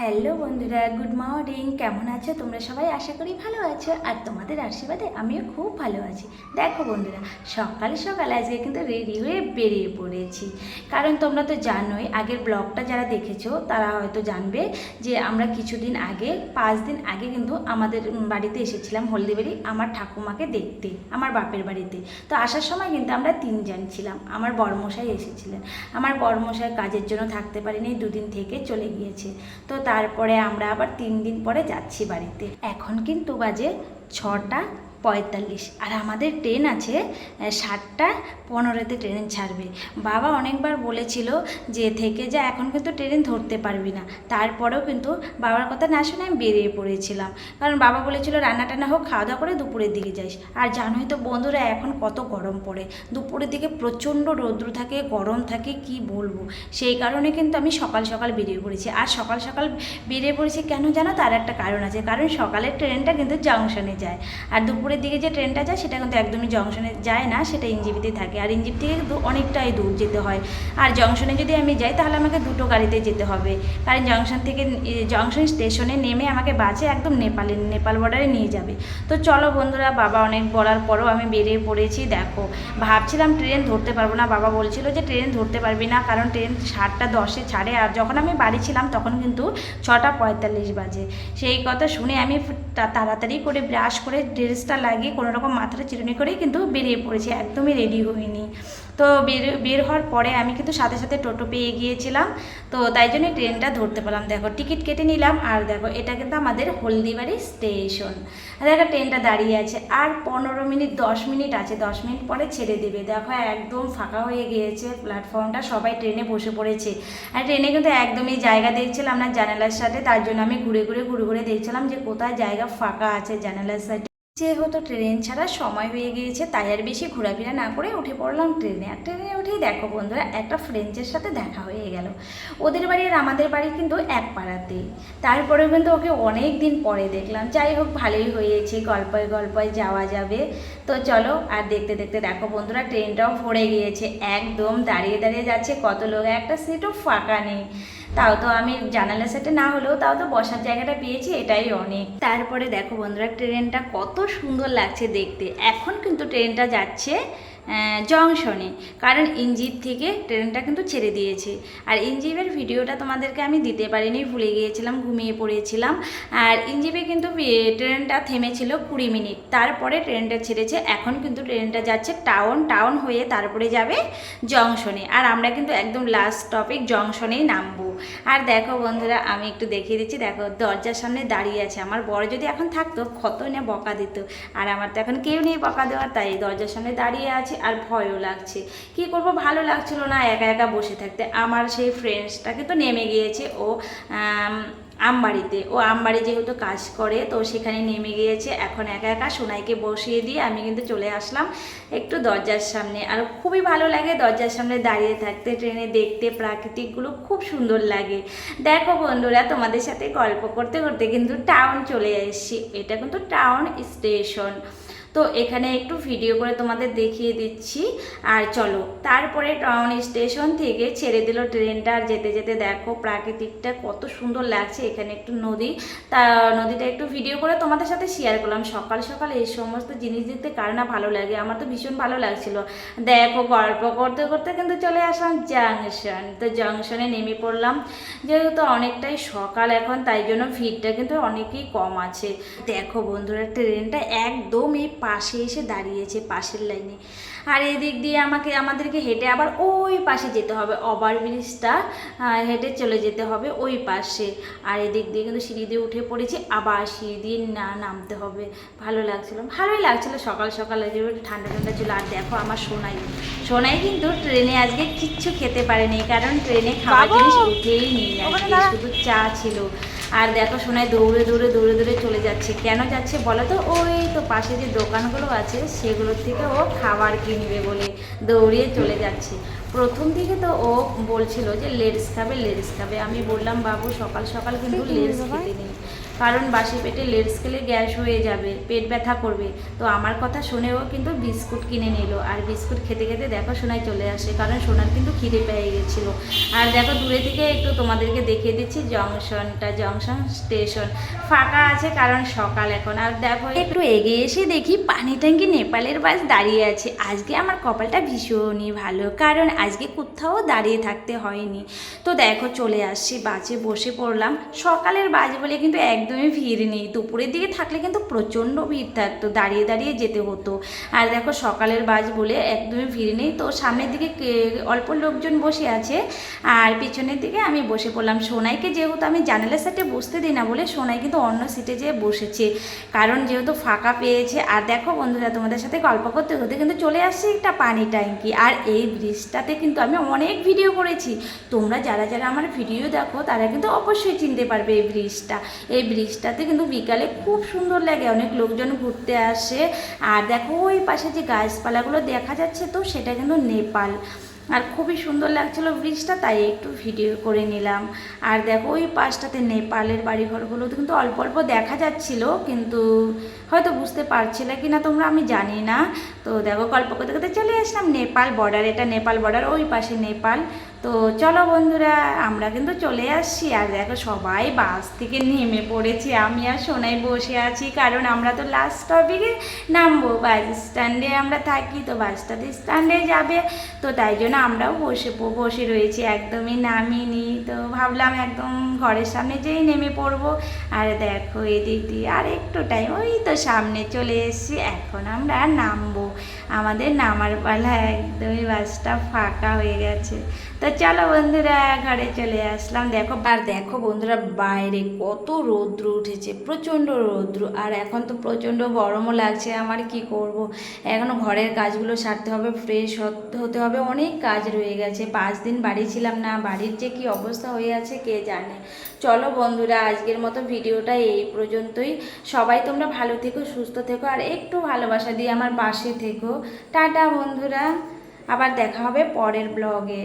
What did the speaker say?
Hello বন্ধুরা, good morning. কেমন আছো তোমরা সবাই? আশা করি ভালো আছো। আর তোমাদের আশীর্বাদে আমিও খুব ভালো আছি। দেখো বন্ধুরা, সকালে সকালে আজকে কিন্তু রেডি হয়ে বেরিয়ে পড়েছি। কারণ তোমরা তো জানোই, আগের ব্লগটা যারা দেখেছ, তারা হয়তো জানবে যে আমরা কিছুদিন আগে, পাঁচ দিন আগে কিন্তু আমাদের বাড়িতে এসেছিলাম হলদিবাড়ি আমার ঠাকুমাকে দেখতে, আমার বাপের বাড়িতে। তো আসার সময় কিন্তু আমরা তিনজন ছিলাম। আমার বড়মশাই এসেছিলেন। আমার বড়মশাই কাজের জন্য থাকতে পারিনি, দুদিন থেকে চলে গিয়েছে। তো তারপরে আমরা আবার তিন দিন পরে যাচ্ছি বাড়িতে। এখন কিন্তু বাজে ছটা পঁয়তাল্লিশ। আর আমাদের ট্রেন আছে সাতটা পনেরোতে ট্রেন ছাড়বে। বাবা অনেকবার বলেছিল যে, থেকে যা, এখন কিন্তু ট্রেন ধরতে পারবি না। তারপরেও কিন্তু বাবার কথা না শুনে আমি বেরিয়ে পড়েছিলাম। কারণ বাবা বলেছিল, রান্না টান্না হোক, খাওয়া দাওয়া করে দুপুরের দিকে যাইস আর জানোই তো বন্ধুরা, এখন কত গরম পড়ে। দুপুরের দিকে প্রচণ্ড রৌদ্র থাকে, গরম থাকে, কি বলব? সেই কারণে কিন্তু আমি সকাল সকাল বেরিয়ে পড়েছি। আর সকাল সকাল বেরিয়ে পড়েছি কেন জানো? তার একটা কারণ আছে। কারণ সকালের ট্রেনটা কিন্তু জংশনে যায়। আর দুপুরের দিকে যে ট্রেনটা যায়, সেটা কিন্তু একদমই জংশনে যায় না, সেটা ইঞ্জিবিতে থাকে। আর ইঞ্জিব থেকে অনেকটাই দূর যেতে হয়। আর জংশনে যদি আমি যাই, তাহলে আমাকে দুটো গাড়িতে যেতে হবে। কারণ জংশন থেকে জংশন স্টেশনে নেমে আমাকে বাসে একদম নেপালে, নেপাল বর্ডারে নিয়ে যাবে। তো চলো বন্ধুরা, বাবা অনেক বলার পরও আমি বেরিয়ে পড়েছি, দেখো। ভাবছিলাম ট্রেন ধরতে পারব না, বাবা বলছিল যে ট্রেন ধরতে পারবি না, কারণ ট্রেন সাতটা দশে ছাড়ে। আর যখন আমি বাড়ি ছিলাম, তখন কিন্তু ছটা পঁয়তাল্লিশ বাজে। সেই কথা শুনে আমি তা- তাড়াতাড়ি করে ব্রাশ করে ড্রেসটা লাগিয়ে কোনোরকম মাথাটা চিরুনি করেই কিন্তু বেরিয়ে পড়েছে, একদমই রেডি হইনি তো বের বের হওয়ার পরে আমি কিন্তু সাথে সাথে টোটো পেয়ে গিয়েছিলাম। তো তাই জন্য ট্রেনটা ধরতে পারলাম। দেখো, টিকিট কেটে নিলাম। আর দেখো, এটা কিন্তু আমাদের হলদিবাড়ি স্টেশন। দেখো, ট্রেনটা দাঁড়িয়ে আছে। আর পনেরো মিনিট, দশ মিনিট আছে। দশ মিনিট পরে ছেড়ে দেবে। দেখো, একদম ফাঁকা হয়ে গিয়েছে প্ল্যাটফর্মটা। সবাই ট্রেনে বসে পড়েছে। আর ট্রেনে কিন্তু একদমই জায়গা দেখছিলাম না জানালার সাথে। তার জন্য আমি ঘুরে ঘুরে ঘুরে ঘুরে দেখছিলাম যে কোথায় জায়গা ফাঁকা আছে জানালার সাইডে যেহেতু ট্রেন ছাড়া সময় হয়ে গিয়েছে, তাই আর বেশি ঘোরাফেরা না করে উঠে পড়লাম ট্রেনে। আর ট্রেনে উঠেই দেখো বন্ধুরা, একটা ফ্রেঞ্চের সাথে দেখা হয়ে গেল। ওদের বাড়ি আর আমাদের বাড়ি কিন্তু এক পাড়াতেই। তারপরেও কিন্তু ওকে অনেক দিন পরে দেখলাম। যাই হোক, ভালোই হয়েছে, গল্পয় গল্পয় যাওয়া যাবে। তো চলো, আর দেখতে দেখতে দেখো বন্ধুরা, ট্রেনটাও ভরে গিয়েছে। একদম দাঁড়িয়ে দাঁড়িয়ে যাচ্ছে, কত লোক, একটা সিটও ফাঁকা নেই। তাও তো আমি জানালার সাথে না হলেও তাও তো বসার জায়গাটা পেয়েছি, এটাই অনেক। তারপরে দেখো বন্ধুরা, ট্রেনটা কত সুন্দর লাগছে দেখতে। এখন কিন্তু ট্রেনটা যাচ্ছে জংশনে, কারণ ইঞ্জিপ থেকে ট্রেনটা কিন্তু ছেড়ে দিয়েছে। আর ইঞ্জিপের ভিডিওটা তোমাদেরকে আমি দিতে পারিনি, ভুলে গিয়েছিলাম, ঘুমিয়ে পড়েছিলাম। আর ইঞ্জিপে কিন্তু ট্রেনটা থেমেছিল কুড়ি মিনিট। তারপরে ট্রেনটা ছেড়েছে, এখন কিন্তু ট্রেনটা যাচ্ছে টাউন টাউন হয়ে তারপরে যাবে জংশনে। আর আমরা কিন্তু একদম লাস্ট টপিক জংশনেই নামবো। আর দেখো বন্ধুরা, আমি একটু দেখিয়ে দিচ্ছি। দেখো, দরজার সামনে দাঁড়িয়ে আছে। আমার বড় যদি এখন থাকতো কত না বকা দিত। আর আমার তো এখন কেউ নেই বকা দেওয়ার, তাই দরজার সামনে দাঁড়িয়ে আছে আর ভয়ও লাগছে। কি করব? ভালো লাগছিল না একা একা বসে থাকতে। আমার সেই ফ্রেন্ডসটাকে তো নেমে গিয়েছে। ও আমবাড়িতে। ও আমবাড়ি যেহেতু কাজ করে, তো সেখানে নেমে গিয়েছে। এখন একা একা সোনাইকে বসিয়ে দিয়ে আমি কিন্তু চলে আসলাম একটু দরজার সামনে। আর খুবই ভালো লাগে দরজার সামনে দাঁড়িয়ে থাকতে, ট্রেনে দেখতে। প্রাকৃতিকগুলো খুব সুন্দর লাগে। দেখো বন্ধুরা, তোমাদের সাথে গল্প করতে করতে কিন্তু টাউন চলে এসেছি। এটা কিন্তু টাউন স্টেশন তো এখানে একটু ভিডিও করে তোমাদের দেখিয়ে দিচ্ছি। আর চলো, তারপরে টাউন স্টেশন থেকে ছেড়ে দিল ট্রেনটা। আর যেতে যেতে দেখো প্রাকৃতিকটা কত সুন্দর লাগছে এখানে একটু নদী। তা নদীটা একটু ভিডিও করে তোমাদের সাথে শেয়ার করলাম। সকাল সকাল এই সমস্ত জিনিস দেখতে কার না ভালো লাগে? আমার তো ভীষণ ভালো লাগছিল। দেখো গল্প করতে করতে কিন্তু চলে আসলাম জাংশন তো জংশনে নেমে পড়লাম। যেহেতু অনেকটাই সকাল এখন, তাই জন্য ভিড়টা কিন্তু অনেকই কম আছে। দেখো বন্ধুরা, ট্রেনটা একদম এই পাশে এসে দাঁড়িয়েছে পাশের লাইনে। আর এদিক দিয়ে আমাকে আমাদেরকে হেঁটে আবার ওই পাশে যেতে হবে। ওভার ব্রিজটা হেঁটে চলে যেতে হবে ওই পাশে। আর এদিক দিয়ে কিন্তু সিঁড়ি দিয়ে উঠে পড়েছি আবার সিঁড়ি দিয়ে না নামতে হবে। ভালো লাগছিল ভালোই লাগছিল সকাল সকাল ঠান্ডা ঠান্ডা ছিল। আর দেখো আমার সোনাই সোনাই কিন্তু ট্রেনে আজকে কিচ্ছু খেতে পারেনি কারণ ট্রেনে বাবু! জিনিস উঠেই নিই ওখানে শুধু চা ছিল। আর দেখো শোনায় দৌড়ে দৌড়ে দৌড়ে দৌড়ে চলে যাচ্ছে। কেন যাচ্ছে বলো তো? ওই তো পাশে যে দোকানগুলো আছে, সেগুলোর থেকে ও খাবার কিনবে বলে দৌড়িয়ে চলে যাচ্ছে। প্রথম দিকে তো ও বলছিল যে লেডস খাবে লেডস খাবে। আমি বললাম বাবু সকাল সকাল কিন্তু লেডস খেতে নেই। কারণ বাসি পেটে লেডস খেলে গ্যাস হয়ে যাবে পেট ব্যথা করবে। তো আমার কথা শুনেও কিন্তু বিস্কুট কিনে নিল। আর বিস্কুট খেতে খেতে দেখো সোনায় চলে আসে কারণ সোনার কিন্তু খিদে পেয়ে গেছিল। আর দেখো দূরে থেকে একটু তোমাদেরকে দেখিয়ে দিচ্ছি জংশনটা জংশন স্টেশন। ফাঁকা আছে কারণ সকাল এখন। আর দেখো একটু এগিয়ে এসে দেখি পানি ট্যাঙ্কি নেপালের বাস দাঁড়িয়ে আছে। আজকে আমার কপালটা ভীষণই ভালো কারণ আজকে কোথাও দাঁড়িয়ে থাকতে হয়নি। তো দেখো চলে আসছি বাসে বসে পড়লাম। সকালের বাস বলে কিন্তু একদমই ভিড় নেই। দুপুরের দিকে থাকলে কিন্তু প্রচণ্ড ভিড় থাকতো, দাঁড়িয়ে দাঁড়িয়ে যেতে হতো। আর দেখো সকালের বাস বলে একদমই ভিড় নেই। তো সামনের দিকে অল্প লোকজন বসে আছে। আর পিছনের দিকে আমি বসে পড়লাম। সোনাইকে যেহেতু আমি জানালার সাইডে বসতে দিই না বলে সোনাই কিন্তু অন্য সিটে যেয়ে বসেছে। কারণ যেহেতু ফাঁকা পেয়েছে। আর দেখো বন্ধুরা, তোমাদের সাথে গল্প করতে করতে কিন্তু চলে আসছে একটা পানি ট্যাঙ্কি। আর এই ব্রিজটাতে কিন্তু আমি অনেক ভিডিও করেছি। তোমরা যারা যারা আমার ভিডিও দেখো, তারা কিন্তু অবশ্যই চিনতে পারবে এই ব্রিজটা এই ব্রিজটাতে কিন্তু বিকালে খুব সুন্দর লাগে, অনেক লোকজন ঘুরতে আসে। আর দেখো, ওই পাশে যে গাছপালাগুলো দেখা যাচ্ছে তো, সেটা কিন্তু নেপাল। আর খুবই সুন্দর লাগছিল ব্রিজটা তাই একটু ভিডিও করে নিলাম। আর দেখো, ওই পাশটাতে নেপালের বাড়িঘরগুলো কিন্তু অল্প অল্প দেখা যাচ্ছিল, কিন্তু হয়তো বুঝতে পারছিলে কি না তোমরা আমি জানি না। তো দেখো, গল্প করতে করতে চলে আসলাম নেপাল বর্ডার এটা নেপাল বর্ডার ওই পাশে নেপাল। তো চলো বন্ধুরা, আমরা কিন্তু চলে আসছি। আর দেখো, সবাই বাস থেকে নেমে পড়েছি। আমি আর সোনাই বসে আছি, কারণ আমরা তো লাস্ট টপিকে নামবো। বাস স্ট্যান্ডে আমরা থাকি, তো বাসটাতে স্ট্যান্ডে যাবে। তো তাই জন্য আমরাও বসে বসে রয়েছি। একদমই নামিনি, তো ভাবলাম একদম ঘরের সামনে যেই নেমে পড়ব। আর দেখো, এদিক দিয়ে আর একটু টাইম ওই তো সামনে চলে এসেছি। এখন আমরা নামবো। আমাদের নামার পালা একদমই বাসটা ফাঁকা হয়ে গেছে। তো চলো বন্ধুরা, ঘরে চলে আসলাম। দেখো, আর দেখো বন্ধুরা, বাইরে কত রৌদ্র উঠেছে, প্রচণ্ড রৌদ্র। আর এখন তো প্রচণ্ড গরমও লাগছে, আমার কি করব। এখনও ঘরের কাজগুলো সারতে হবে ফ্রেশ হতে হবে, অনেক কাজ রয়ে গেছে। পাঁচ দিন বাড়ি ছিলাম না, বাড়ির যে কি অবস্থা হয়ে আছে, কে জানে? চলো বন্ধুরা, আজকের মতো ভিডিওটা এই পর্যন্তই। সবাই তোমরা ভালো থেকো, সুস্থ থেকো, আর একটু ভালোবাসা দিয়ে আমার পাশে থেকো। টাটা বন্ধুরা, আবার দেখা হবে পরের ব্লগে